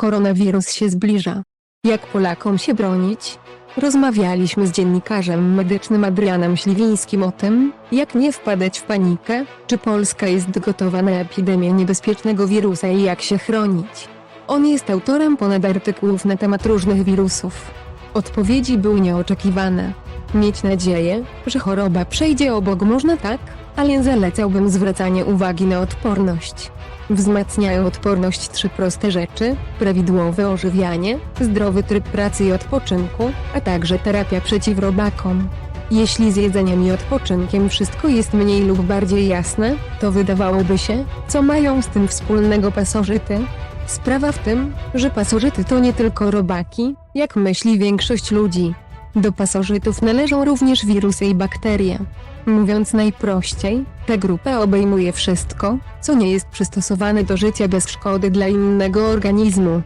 Koronawirus się zbliża. Jak Polakom się bronić? Rozmawialiśmy z dziennikarzem medycznym Adrianem Śliwińskim o tym, jak nie wpadać w panikę, czy Polska jest gotowa na epidemię niebezpiecznego wirusa i jak się chronić. On jest autorem ponad artykułów na temat różnych wirusów. Odpowiedzi były nieoczekiwane. Mieć nadzieję, że choroba przejdzie obok można tak, ale zalecałbym zwracanie uwagi na odporność. Wzmacniają odporność trzy proste rzeczy: prawidłowe ożywianie, zdrowy tryb pracy i odpoczynku, a także terapia przeciw robakom. Jeśli z jedzeniem i odpoczynkiem wszystko jest mniej lub bardziej jasne, to wydawałoby się, co mają z tym wspólnego pasożyty. Sprawa w tym, że pasożyty to nie tylko robaki, jak myśli większość ludzi. Do pasożytów należą również wirusy i bakterie. Mówiąc najprościej, ta grupa obejmuje wszystko, co nie jest przystosowane do życia bez szkody dla innego organizmu.